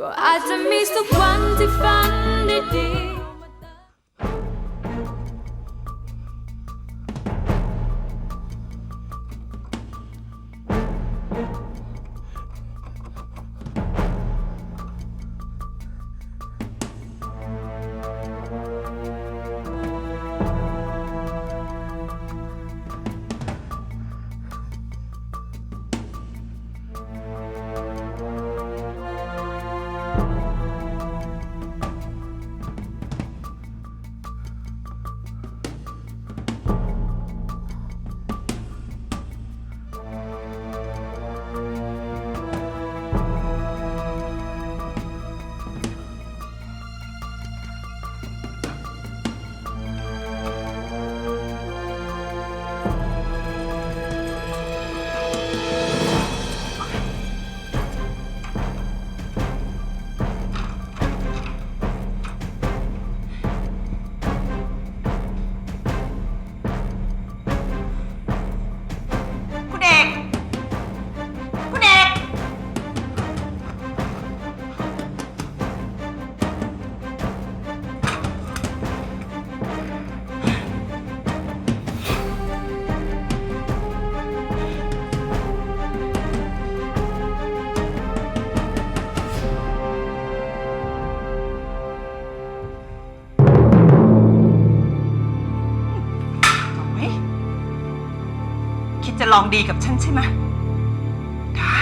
ก็อาจจะมีสักวันที่ฝันดีๆ องดีกับฉันใช่ไหมได้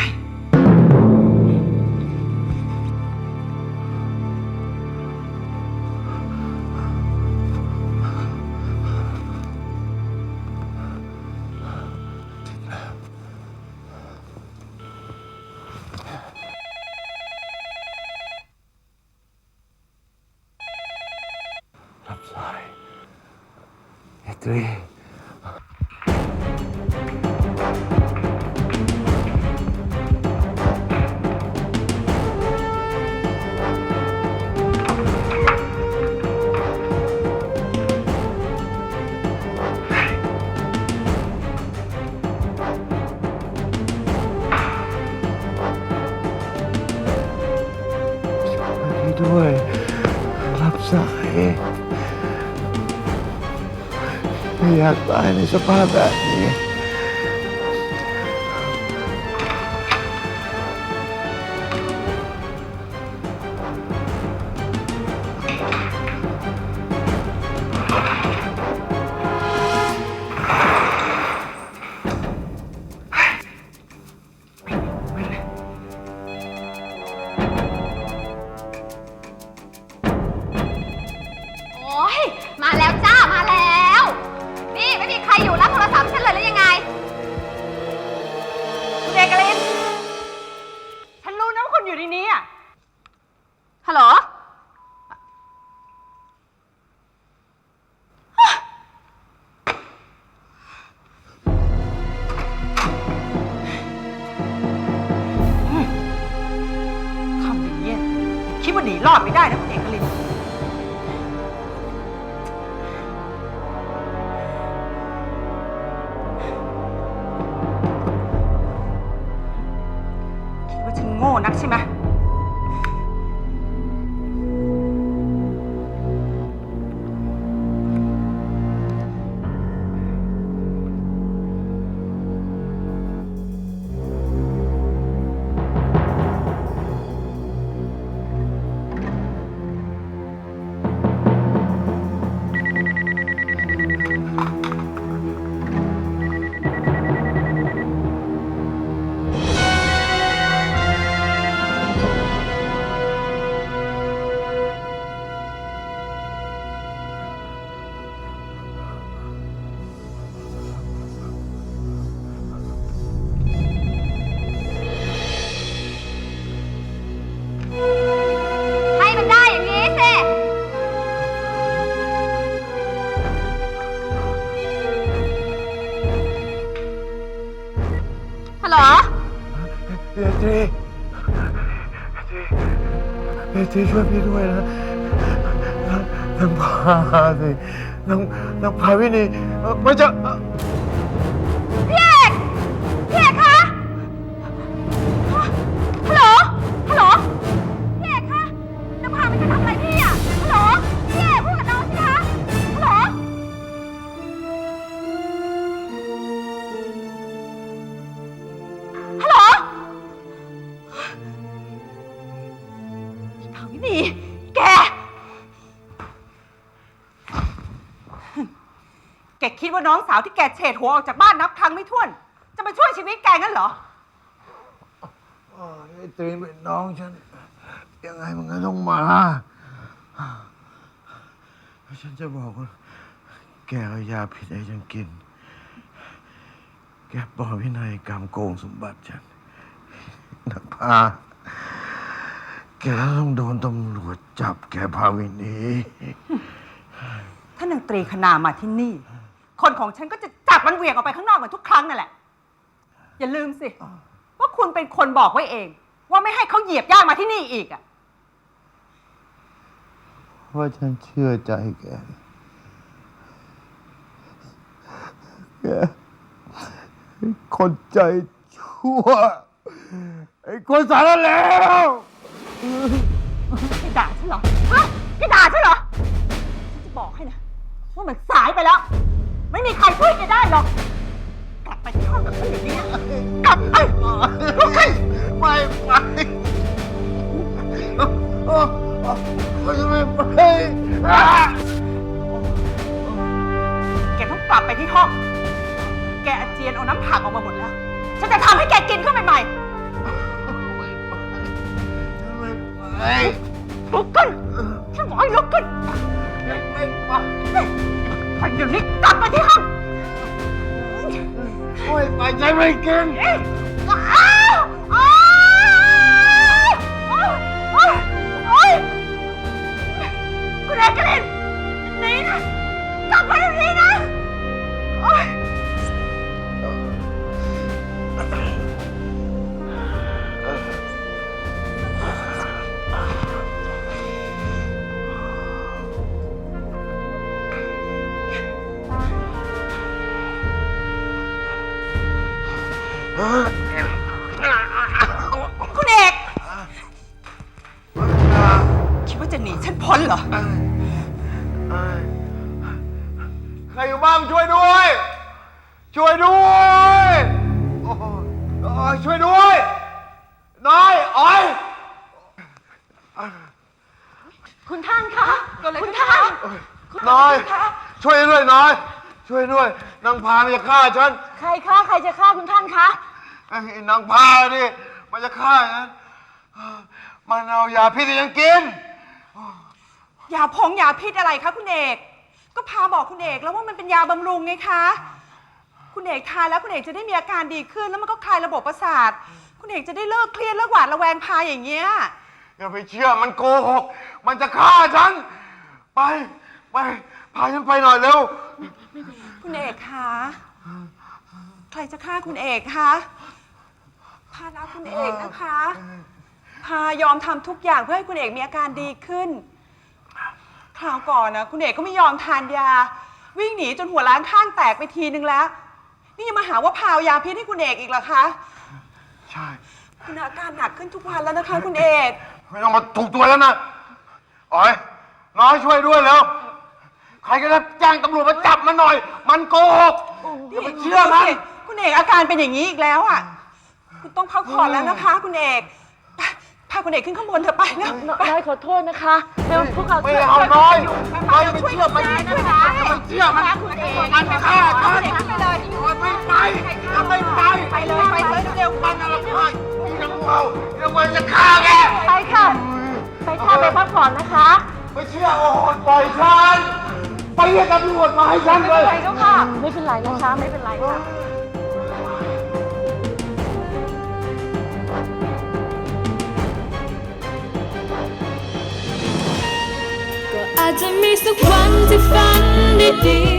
รับสายเอตรี ด้วย รับสายไม่อยากตายในสภาพแบบนี้ มาแล้วจ้า มาแล้ว นี่ไม่มีใครอยู่รับโทรศัพท์ฉันเลยหรือยังไง คุณเอกลินฉันรู้นะว่าคุณอยู่ในนี้อะฮัลโหล ทำอย่างนี้ยคิดว่าหนีรอดไม่ได้นะ นักใช่ไหม เอตรีจีจีช่วยพี่ด้วยนะนางนางพาสินางนางพาวินีเอ่อมันจะ นีแก แกคิดว่าน้องสาวที่แกเฉดหัวออกจากบ้านนับครั้งไม่ถ้วน จะมาช่วยชีวิตแกงั้นเหรออ๋อไอ้ตีนเป็นน้องฉัน ยังไงมันก็ต้องมา ฉันจะบอกว่าแกเอายาผิดให้ฉันกิน แกปล่อยวินัยกรรมโกงสมบัติฉันนักพา แกต้องโดนตำรวจจับแกพาวินีถ้านางตรีคณามาที่นี่ คนของฉันก็จะจับมันเหวี่ยงออกไปข้างนอกเหมือนทุกครั้งนั่นแหละ อย่าลืมสิ ว่าคุณเป็นคนบอกไว้เอง ว่าไม่ให้เขาเหยียบย่างมาที่นี่อีกอะว่าฉันเชื่อใจแก แกไอ้คนใจชั่ว ไอ้คนสารเลว แกด่าฉันเหรอฮะแกด่าฉันเหรอ ฉันจะบอกให้นะว่ามันสายไปแล้ว ไม่มีใครช่วยแกได้หรอก กลับไปที่ห้องกับฉันอย่างนี้นะกลับไป ไคุณเอก คิดว่าจะหนีฉันพ้นเหรอ ใครอยู่บ้างช่วยด้วย ช่วยด้วยโอ้โหโอ้ยช่วยด้วย น้อยอ้อยคุณท่านคะ คุณท่านน้อย ช่วยด้วยน้อย ช่วยด้วยนางพามันจะฆ่าฉัน ใครคะ ใครจะฆ่าคุณท่านคะ ไอ้นางพาดิมันจะฆ่าฉันมันเอายาพิษให้ฉันกิน ยาพงยาพิษอะไรคะคุณเอก ก็พาบอกคุณเอกแล้วว่ามันเป็นยาบำรุงไงคะ คุณเอกทานแล้วคุณเอกจะได้มีอาการดีขึ้นแล้วมันก็คลายระบบประสาท คุณเอกจะได้เลิกเครียดเลิกหวาดระแวงพาอย่างเงี้ย อย่าไปเชื่อมันโกหก มันจะฆ่าฉัน ไป ไป พาฉันไปหน่อยเร็ว คุณเอกคะ ใครจะฆ่าคุณเอกคะ พารักคุณเอกนะคะ พายอมทำทุกอย่างเพื่อให้คุณเอกมีอาการดีขึ้น คราวก่อนนะคุณเอกก็ไม่ยอมทานยา วิ่งหนีจนหัวล้างข้างแตกไปทีนึงแล้ว นี่ยังมาหาว่าพาวยาพิษให้คุณเอกอีกเหรอคะใช่ คุณอาการหนักขึ้นทุกวันแล้วนะคะ คุณเอกไม่ต้องมาถูกตัวแล้วนะอ๋อยน้อยช่วยด้วยแล้ว ใครก็ได้แจ้งตำรวจมาจับมันหน่อย มันโกหกอย่าไปเชื่อมันดูสิคุณเอกอาการเป็นอย่างนี้อีกแล้วอะ คุณต้องพักผ่อนแล้วนะคะ คุณเอกไปพาคุณเอกขึ้นข้างบนเถอะไปแล้วไป น้อยขอโทษนะคะเดี๋ยวพวกเราไม่ช่วยเอาน้อยน้อยช่ไม่วยเชื่อมันช่วยนะคะช่วยมันเชื่อมันคุณเอกมันจะฆ่าฉันคุณเอกขึ้นไปเลยไม่ไปไม่ไปไปเลยไปเลยเร็วมันอะไรฆ่ายังเมายังมันจะฆ่าแกไปค่ะ ไปค่ะไปพักผ่อนนะคะ ไม่เชื่อโอ้โหปล่อยฉันไปเรียกตำรวจมาให้ฉันเลย ไปก็ค่ะ ไม่เป็นไรนะคะ ไม่เป็นไรค่ะ จจะมีสักวันที่ฝันดี